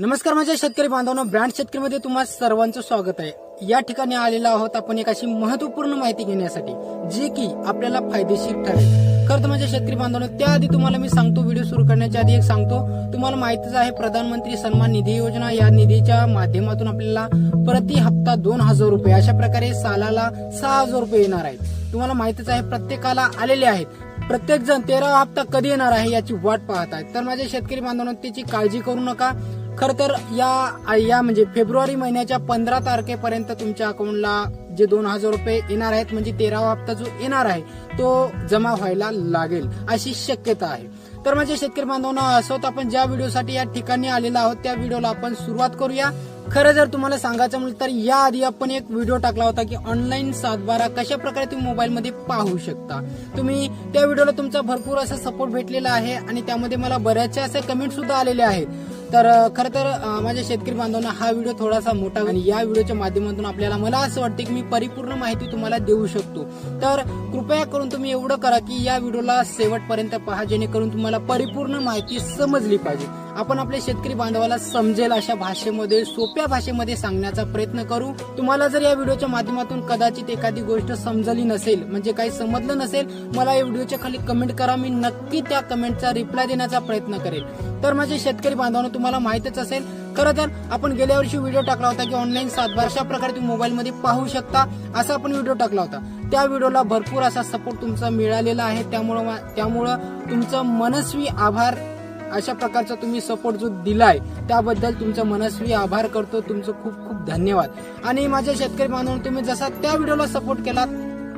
नमस्कार माझ्या शेतकरी बांधवांनो ब्रँड शेतकरीमध्ये तुम्हा सर्वांचं स्वागत आहे. या ठिकाणी आलेलो आहोत आपण एक अशी महत्त्वपूर्ण माहिती घेण्यासाठी जी की आपल्याला फायदेशीर ठरेल. खरं तर माझ्या शेतकरी बांधवांनो त्याआधी तुम्हाला मी सांगतो व्हिडिओ सुरू करण्याच्या आधी एक सांगतो तुम्हाला माहितीच आहे प्रधानमंत्री सन्मान निधी योजना या निधीच्या माध्यमातून आपल्याला प्रति हप्ता दोन हजार रुपये अशा प्रकारे सालाला सहा हजार रुपये येणार आहेत. तुम्हाला माहितीच आहे प्रत्येकाला आलेले आहेत. प्रत्येक जण तेरा हप्ता कधी येणार आहे याची वाट पाहत आहेत. तर माझ्या शेतकरी बांधवांनो त्याची काळजी करू नका. खर तर या या म्हणजे फेब्रुवारी महिन्याच्या पंधरा तारखेपर्यंत तुमच्या अकाउंटला जे दोन हजार रुपये येणार आहेत म्हणजे तेरावा हप्ता जो येणार आहे तो जमा व्हायला लागेल अशी शक्यता आहे. तर माझ्या शेतकरी बांधवांना असं होतं आपण ज्या व्हिडिओसाठी या ठिकाणी आलेलो आहोत त्या व्हिडिओला आपण सुरुवात करूया. खरं जर तुम्हाला सांगायचं म्हटलं तर याआधी आपण एक व्हिडिओ टाकला होता की ऑनलाईन सातबारा कशा प्रकारे तुम्ही मोबाईलमध्ये पाहू शकता. तुम्ही त्या व्हिडिओला तुमचा भरपूर असा सपोर्ट भेटलेला आहे आणि त्यामध्ये मला बऱ्याचशा असे कमेंट सुद्धा आलेले आहेत. तर खरं तर माझ्या शेतकरी बांधवांना हा व्हिडिओ थोडासा मोठा आणि या व्हिडिओच्या माध्यमातून आपल्याला मला असं वाटतं की मी परिपूर्ण माहिती तुम्हाला देऊ शकतो. तर कृपया करून तुम्ही एवढं करा की या व्हिडिओला शेवटपर्यंत पहा जेणेकरून तुम्हाला परिपूर्ण माहिती समजली पाहिजे. आपण आपल्या शेतकरी बांधवाला समजेल अशा भाषेमध्ये सोप्या भाषेमध्ये सांगण्याचा प्रयत्न करू. तुम्हाला जर या व्हिडिओच्या माध्यमातून कदाचित एखादी गोष्ट समजली नसेल म्हणजे काही समजलं नसेल मला या व्हिडिओच्या खाली कमेंट करा. मी नक्की त्या कमेंटचा रिप्लाय देण्याचा प्रयत्न करेल. तर माझे शेतकरी बांधवांना तुम्हाला माहितच असेल खरं तर आपण गेल्या वर्षी व्हिडिओ टाकला होता की ऑनलाईन सातबार अशा प्रकारे तुम्ही मोबाईलमध्ये पाहू शकता असा आपण व्हिडिओ टाकला होता. त्या व्हिडिओला भरपूर असा सपोर्ट तुमचा मिळालेला आहे. त्यामुळं मा- त्यामुळं तुमचं मनस्वी आभार. अशा प्रकारचा तुम्ही सपोर्ट जो दिलाय त्याबद्दल तुमचं मनस्वी आभार करतो. तुमचं खूप खूप धन्यवाद. आणि माझ्या शेतकरी बांधवांनो तुम्ही जसा त्या व्हिडिओला सपोर्ट केला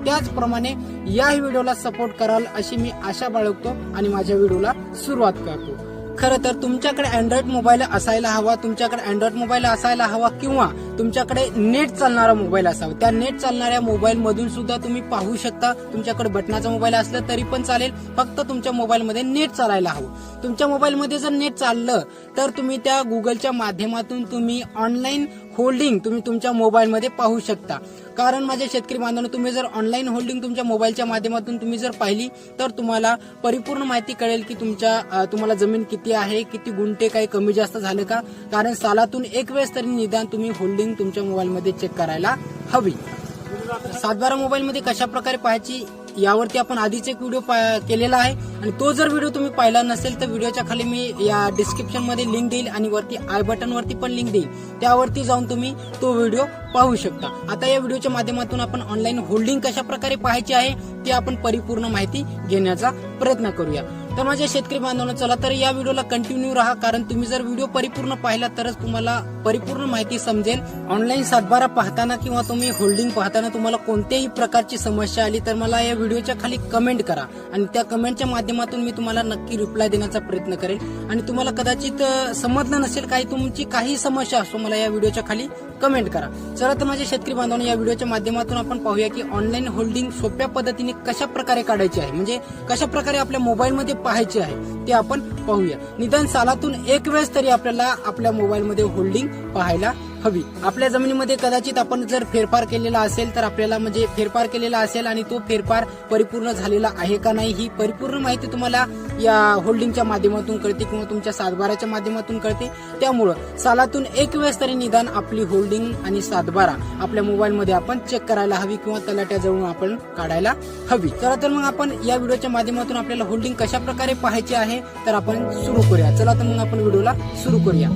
त्याचप्रमाणे याही व्हिडिओला सपोर्ट कराल अशी मी आशा बाळगतो आणि माझ्या व्हिडिओला सुरुवात करतो. खरं तर तुमच्याकडे अँड्रॉइड मोबाईल असायला हवा तुमच्याकडे अँड्रॉइड मोबाईल असायला हवा किंवा तुमच्याकडे नेट चालणारा मोबाईल असावा. त्या नेट चालणाऱ्या मोबाईल मधून सुद्धा तुम्ही पाहू शकता. तुमच्याकडे बटनाचा मोबाईल असला तरी पण चालेल. फक्त तुमच्या मोबाईलमध्ये नेट चालायला हवं. तुमच्या मोबाईलमध्ये जर नेट चाललं तर तुम्ही त्या गुगलच्या माध्यमातून तुम्ही ऑनलाईन होल्डिंग तुम्ही तुमच्या मोबाईलमध्ये पाहू शकता. कारण माझ्या शेतकरी बांधवांनो तुम्ही जर ऑनलाईन होल्डिंग तुमच्या मोबाईलच्या माध्यमातून तुम्ही जर पाहिली तर तुम्हाला परिपूर्ण माहिती कळेल की तुमच्या तुम्हाला जमीन किती आहे किती गुंठे काही कमी जास्त झालं का? कारण सालातून एक वेळेस तरी निदान तुम्ही होल्डिंग तुमच्या मोबाईलमध्ये चेक करायला हवी. सातबारा मोबाईलमध्ये कशा प्रकारे पाहायची? यावरती आपण आधीच एक व्हिडिओ पा- केलेला आहे. आणि तो जर व्हिडिओ तुम्ही पाहिला नसेल तर व्हिडिओच्या खाली मी या डिस्क्रिप्शनमध्ये लिंक देईल आणि वरती आय बटन वरती पण लिंक देईल. त्यावरती जाऊन तुम्ही तो व्हिडिओ पाहू शकता. आता या व्हिडिओच्या माध्यमातून आपण ऑनलाईन होल्डिंग कशा प्रकारे पाहायची आहे ती आपण परिपूर्ण माहिती घेण्याचा प्रयत्न करूया. तर माझ्या शेतकरी बांधवांना चला तर या व्हिडिओला कंटिन्यू राहा. कारण तुम्ही जर व्हिडिओ परिपूर्ण पाहिला तरच तुम्हाला परिपूर्ण माहिती समजेल. ऑनलाईन सातबारा पाहताना किंवा तुम्ही होल्डिंग पाहताना तुम्हाला कोणत्याही प्रकारची समस्या आली तर मला या व्हिडिओच्या खाली कमेंट करा. आणि त्या कमेंटच्या माध्यमातून मी तुम्हाला नक्की रिप्लाय देण्याचा प्रयत्न करेल. आणि तुम्हाला कदाचित समजलं नसेल काही तुमची काही समस्या असो मला या व्हिडिओच्या खाली कमेंट करा. चला तर माझ्या शेतकरी बांधवांनो या व्हिडिओच्या माध्यमातून आपण पाहूया की ऑनलाईन होल्डिंग सोप्या पद्धतीने कशा प्रकारे काढायची आहे. म्हणजे कशा प्रकारे आपल्या मोबाईलमध्ये पाहायचे आहे ते आपण पाहूया. निदान सालातून एक वेळेस तरी आपल्याला आपल्या मोबाईलमध्ये होल्डिंग पाहायला हवी. आपल्या जमिनीमध्ये कदाचित आपण जर फेरफार केलेला असेल तर आपल्याला म्हणजे फेरफार केलेला असेल आणि तो फेरफार परिपूर्ण झालेला आहे का नाही ही परिपूर्ण माहिती तुम्हाला या होल्डिंगच्या माध्यमातून कळते किंवा तुमच्या सातबाराच्या माध्यमातून कळते. त्यामुळं सालातून एक वेळेस तरी निदान आपली होल्डिंग आणि सातबारा आपल्या मोबाईलमध्ये आपण चेक करायला हवी किंवा तलाट्याजवळून आपण काढायला हवी. चला तर मग आपण या व्हिडिओच्या माध्यमातून आपल्याला होल्डिंग कशा प्रकारे पाहायची आहे तर आपण सुरू करूया. चला तर मग आपण व्हिडिओला सुरू करूया.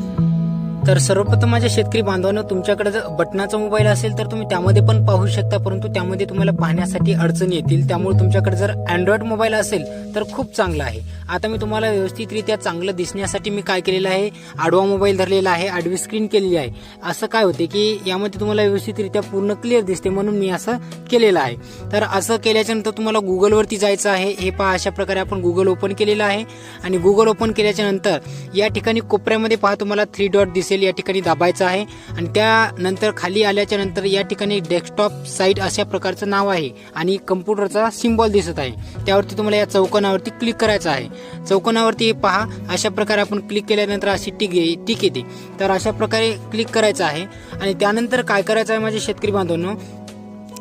तर सर्वप्रथम माझ्या शेतकरी बांधवांनो तुमच्याकडे जर बटनाचा मोबाईल असेल तर तुम्ही त्यामध्ये पण पाहू शकता परंतु त्यामध्ये तुम्हाला पाहण्यासाठी अडचणी येतील. त्यामुळे तुमच्याकडे जर अँड्रॉइड मोबाईल असेल तर खूप चांगलं आहे. आता मी तुम्हाला व्यवस्थितरित्या चांगलं दिसण्यासाठी मी काय केलेलं आहे? आडवा मोबाईल धरलेला आहे आडवी स्क्रीन केलेली आहे. असं काय होते की यामध्ये तुम्हाला व्यवस्थितरित्या पूर्ण क्लिअर दिसते म्हणून मी असं केलेलं आहे. तर असं केल्याच्यानंतर तुम्हाला गुगलवरती जायचं आहे. हे पहा अशा प्रकारे आपण गुगल ओपन केलेलं आहे. आणि गुगल ओपन केल्याच्यानंतर या ठिकाणी कोपऱ्यामध्ये पहा तुम्हाला थ्री डॉट दिसेल. या ठिकाणी दाबायचं आहे. आणि त्यानंतर खाली आल्याच्यानंतर या ठिकाणी डेस्कटॉप साईट अशा प्रकारचं नाव आहे. आणि कम्प्युटरचा सिम्बॉल दिसत आहे. त्यावरती तुम्हाला या चौकन चौकोनावरती क्लिक करायचं आहे. चौकोनावरती हे पहा अशा प्रकारे आपण क्लिक केल्यानंतर अशी टिक टिक येते. तर अशा प्रकारे क्लिक करायचं आहे आणि त्यानंतर काय करायचं आहे माझे शेतकरी बांधवांनो?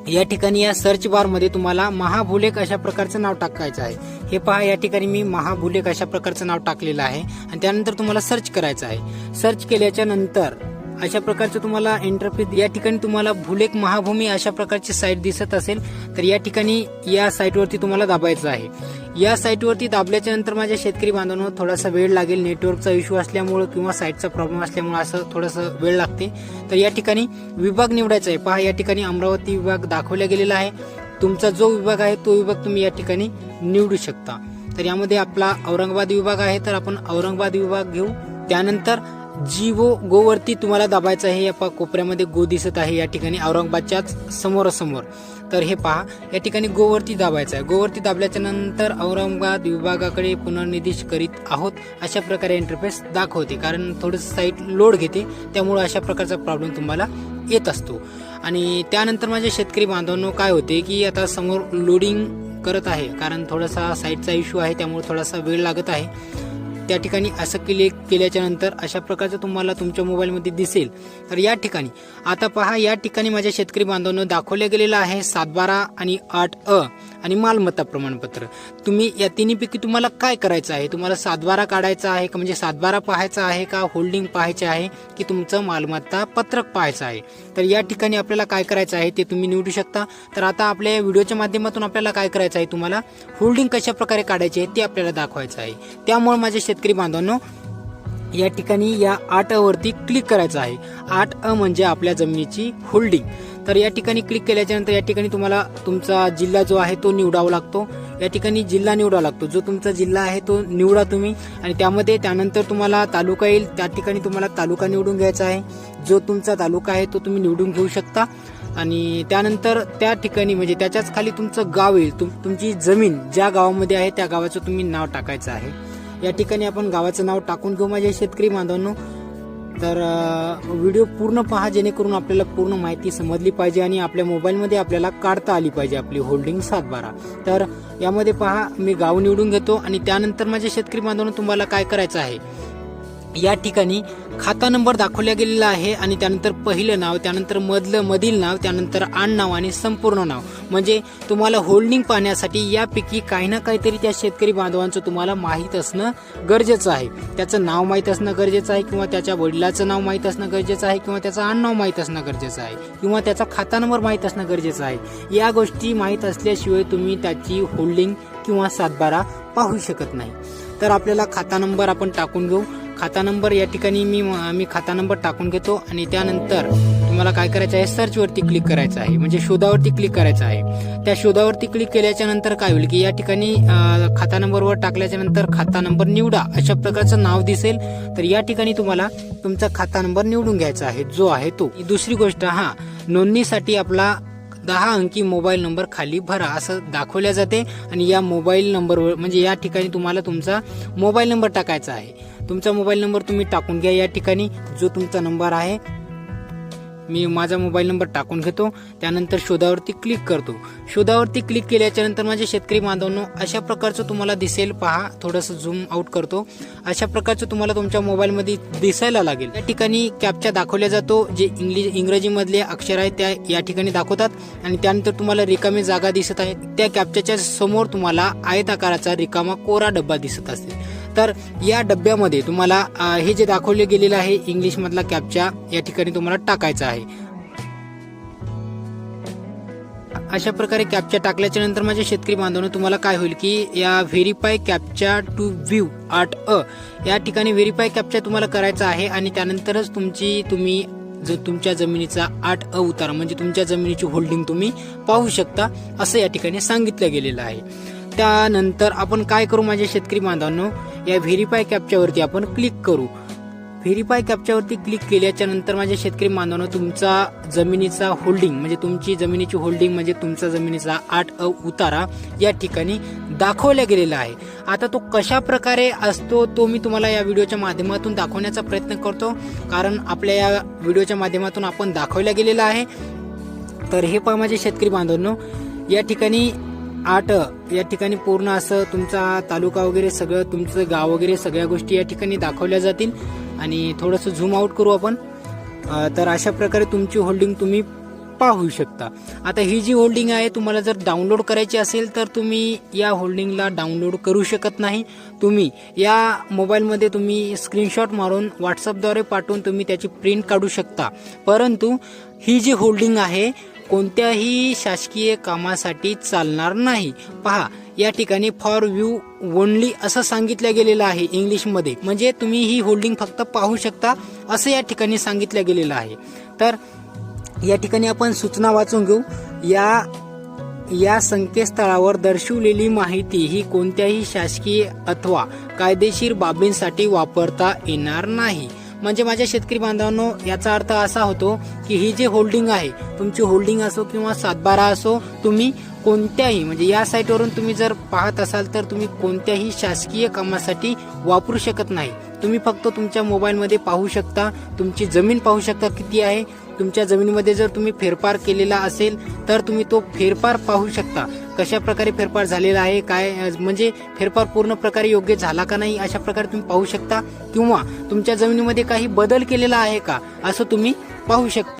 या ठिकाणी या सर्च बारमध्ये तुम्हाला महाभुलेख अशा प्रकारचं नाव टाकायचं आहे. हे पहा या ठिकाणी मी महाभुलेख अशा प्रकारचं नाव टाकलेलं आहे आणि त्यानंतर तुम्हाला सर्च करायचं आहे. सर्च केल्याच्यानंतर अशा प्रकारचं तुम्हाला इंटरफेस या ठिकाणी तुम्हाला भुलेक महाभूमी अशा प्रकारची साईट दिसत असेल तर या ठिकाणी या साईटवरती तुम्हाला दाबायचं आहे. या साईटवरती दाबल्याच्या नंतर माझ्या शेतकरी बांधवांवर थोडासा वेळ लागेल नेटवर्कचा इश्यू असल्यामुळं किंवा साईटचा प्रॉब्लेम असल्यामुळे असं थोडंसं वेळ लागते. तर या ठिकाणी विभाग निवडायचा आहे. पहा या ठिकाणी अमरावती विभाग दाखवला गेलेला आहे. तुमचा जो विभाग आहे तो विभाग तुम्ही या ठिकाणी निवडू शकता. तर यामध्ये आपला औरंगाबाद विभाग आहे तर आपण औरंगाबाद विभाग घेऊ. त्यानंतर जीवो गोवरती तुम्हाला दाबायचं आहे. या पा कोपऱ्यामध्ये गो दिसत आहे. या ठिकाणी औरंगाबादच्याच समोरासमोर. तर हे पहा या ठिकाणी गोवरती दाबायचं आहे. गोवरती दाबल्याच्या नंतर औरंगाबाद विभागाकडे पुनर्निर्देश करीत आहोत. अशा प्रकारे इंटरफेस दाखवते. कारण थोडंसं साईट लोड घेते. त्यामुळे अशा प्रकारचा प्रॉब्लेम तुम्हाला येत असतो. आणि त्यानंतर माझ्या शेतकरी बांधवांनो काय होते की आता समोर लोडिंग करत आहे. कारण थोडासा साईटचा इश्यू आहे. त्यामुळे थोडासा वेळ लागत आहे. त्या ठिकाणी असं क्लिक केल्याच्यानंतर अशा प्रकारचं तुम्हाला तुमच्या मोबाईलमध्ये दिसेल. तर या ठिकाणी आता पहा या ठिकाणी माझ्या शेतकरी बांधवांनो दाखवलं गेलेलं आहे सातबारा आणि आठ अ आणि मालमत्ता प्रमाणपत्र. तुम्ही या तिन्हीपैकी तुम्हाला काय करायचं आहे? तुम्हाला सातबारा काढायचा आहे का? म्हणजे सातबारा पाहायचा आहे का? होल्डिंग पाहायचे आहे की तुमचं मालमत्ता पत्रक पाहायचं आहे? तर या ठिकाणी आपल्याला काय करायचं आहे ते तुम्ही निवडू शकता. तर आता आपल्या या व्हिडिओच्या माध्यमातून आपल्याला काय करायचं आहे? तुम्हाला होल्डिंग कशा प्रकारे काढायची आहे ते आपल्याला दाखवायचं आहे. त्यामुळे माझे शेतकरी बांधवांनो या ठिकाणी या आठ अवरती क्लिक करायचं आहे. आठ अ म्हणजे आपल्या जमिनीची होल्डिंग तर या ठिकाणी क्लिक केल्याच्यानंतर या ठिकाणी तुम्हाला तुमचा जिल्हा जो आहे तो निवडावा लागतो. या ठिकाणी जिल्हा निवडावा लागतो. जो तुमचा जिल्हा आहे तो निवडा तुम्ही आणि त्यामध्ये त्यानंतर तुम्हाला तालुका येईल. त्या ठिकाणी तुम्हाला तालुका निवडून घ्यायचा आहे. जो तुमचा तालुका आहे तो तुम्ही निवडून घेऊ शकता. आणि त्यानंतर त्या ठिकाणी म्हणजे त्याच्याच खाली तुमचं गाव येईल. तुम तुमची जमीन ज्या गावामध्ये आहे त्या गावाचं तुम्ही नाव टाकायचं आहे. या ठिकाणी आपण गावाचं नाव टाकून घेऊ माझ्या शेतकरी बांधवांनो. तर व्हिडिओ पूर्ण पहा जेणेकरून आपल्याला पूर्ण माहिती समजली पाहिजे आणि आपल्या मोबाईलमध्ये आपल्याला काढता आली पाहिजे आपली होल्डिंग सातबारा. तर यामध्ये पहा मी गाव निवडून घेतो आणि त्यानंतर माझ्या शेतकरी बांधवांनो तुम्हाला काय करायचं आहे? या ठिकाणी खाता नंबर दाखवला गेलेला आहे आणि त्यानंतर पहिलं नाव त्यानंतर मधलं मधील नाव त्यानंतर आण नाव आणि संपूर्ण नाव. म्हणजे तुम्हाला होल्डिंग पाहण्यासाठी यापैकी काही ना काहीतरी त्या शेतकरी बांधवांचं तुम्हाला माहीत असणं गरजेचं आहे. त्याचं नाव माहीत असणं गरजेचं आहे किंवा त्याच्या वडिलाचं नाव माहीत असणं गरजेचं आहे किंवा त्याचं आण नाव माहीत असणं गरजेचं आहे किंवा त्याचा खाता नंबर माहीत असणं गरजेचं आहे. या गोष्टी माहीत असल्याशिवाय तुम्ही त्याची होल्डिंग किंवा सातबारा पाहू शकत नाही. तर आपल्याला खाता नंबर आपण टाकून घेऊ. खाता नंबर या ठिकाणी मी मी खाता नंबर टाकून घेतो आणि त्यानंतर तुम्हाला काय करायचं आहे सर्चवरती क्लिक करायचं आहे. म्हणजे शोधावरती क्लिक करायचं आहे. त्या शोधावरती क्लिक केल्याच्यानंतर काय होईल की या ठिकाणी खाता नंबरवर टाकल्याच्या नंतर खाता नंबर निवडा. अशा प्रकारचं नाव दिसेल. तर या ठिकाणी तुम्हाला तुमचा खाता नंबर निवडून घ्यायचा आहे जो आहे तो. दुसरी गोष्ट हा नोंदणीसाठी आपला दहा अंकी मोबाईल नंबर खाली भरा. असं दाखवल्या जाते. आणि या मोबाईल नंबरवर म्हणजे या ठिकाणी तुम्हाला तुमचा मोबाईल नंबर टाकायचा आहे. तुमचा मोबाईल नंबर तुम्ही टाकून घ्या या ठिकाणी. जो तुमचा नंबर आहे मी माझा मोबाईल नंबर टाकून घेतो. त्यानंतर शोधावरती क्लिक करतो. शोधावरती क्लिक केल्याच्यानंतर माझे शेतकरी बांधवांनो अशा प्रकारचं तुम्हाला दिसेल. पहा थोडंसं झूम आउट करतो. अशा प्रकारचं तुम्हाला तुमच्या मोबाईलमध्ये दिसायला लागेल. या ठिकाणी कॅपचा दाखवल्या जातो जे इंग्लिश इंग्रजीमधले अक्षर आहेत त्या या ठिकाणी दाखवतात. आणि त्यानंतर तुम्हाला रिकामी जागा दिसत आहे. त्या कॅपच्याच्या समोर तुम्हाला आयताकाराचा रिकामा कोरा डब्बा दिसत असेल. तर या डब्यामध्ये तुम्हाला हे जे दाखवले गेलेलं आहे इंग्लिश मधला या ठिकाणी तुम्हाला टाकायचा आहे. अशा प्रकारे कॅपच्या टाकल्याच्या नंतर माझ्या शेतकरी बांधवांनो तुम्हाला काय होईल की या व्हेरीफाय कॅपच्या टू व्ह्यू आठ अ या ठिकाणी व्हेरीफाय कॅपच्या तुम्हाला करायचा आहे आणि त्यानंतरच तुमची तुम्ही जर तुमच्या जमिनीचा आठ अ उतार म्हणजे तुमच्या जमिनीची होल्डिंग तुम्ही पाहू शकता असं या ठिकाणी सांगितलं गेलेलं आहे. त्यानंतर आपण काय करू माझ्या शेतकरी बांधवांनो या व्हेरीफाय कॅपच्यावरती आपण क्लिक करू. व्हेरीफाय कॅपच्यावरती क्लिक केल्याच्यानंतर माझ्या शेतकरी बांधवांनो तुमचा जमिनीचा होल्डिंग म्हणजे तुमची जमिनीची होल्डिंग म्हणजे तुमचा जमिनीचा आठ अ उतारा या ठिकाणी दाखवला गेलेला आहे. आता तो कशा प्रकारे असतो तो मी तुम्हाला या व्हिडिओच्या माध्यमातून दाखवण्याचा प्रयत्न करतो. कारण आपल्या या व्हिडिओच्या माध्यमातून आपण दाखवला गेलेला आहे. तर हे पहा माझे शेतकरी बांधवांनो या ठिकाणी आठ या ठिकाणी पूर्ण असं तुमचा तालुका वगैरे सगळं तुमचं गाव वगैरे सगळ्या गोष्टी या ठिकाणी दाखवल्या जातील. आणि थोडंसं झूम आउट करू आपण. तर अशा प्रकारे तुमची होल्डिंग तुम्ही पाहू शकता. आता ही जी होल्डिंग आहे तुम्हाला जर डाउनलोड करायची असेल तर तुम्ही या होल्डिंगला डाउनलोड करू शकत नाही. तुम्ही या मोबाईलमध्ये तुम्ही स्क्रीनशॉट मारून व्हॉट्सअपद्वारे पाठवून तुम्ही त्याची प्रिंट काढू शकता. परंतु ही जी होल्डिंग आहे कोणत्याही शासकीय कामासाठी चालणार नाही. पहा या ठिकाणी फॉर व्ह्यू ओनली असं सांगितलं गेलेलं आहे इंग्लिशमध्ये. म्हणजे तुम्ही ही होल्डिंग फक्त पाहू शकता असं या ठिकाणी सांगितलं गेलेलं आहे. तर या ठिकाणी आपण सूचना वाचून घेऊ. या या संकेतस्थळावर दर्शवलेली माहिती ही कोणत्याही शासकीय अथवा कायदेशीर बाबींसाठी वापरता येणार नाही. म्हणजे माझ्या शेतकरी बांधवांनो याचा अर्थ असा होतो की ही जी होल्डिंग आहे तुमची होल्डिंग असो किंवा सातबारा असो तुम्ही कोणत्याही म्हणजे या साईटवरून तुम्ही जर पाहत असाल तर तुम्ही कोणत्याही शासकीय कामासाठी वापरू शकत नाही. तुम्ही फक्त तुमच्या मोबाईलमध्ये पाहू शकता तुमची जमीन पाहू शकता किती आहे तुमच्या जमिनीमध्ये जर तुम्ही फेरफार केलेला असेल तर तुम्ही तो फेरफार पाहू शकता. कशा प्रकारे फेरफार झालेला आहे काय म्हणजे फेरफार पूर्ण प्रकारे योग्य झाला का नाही अशा प्रकारे तुम्ही पाहू शकता. किंवा तुमच्या जमिनीमध्ये काही बदल केलेला आहे का असं तुम्ही पाहू शकता.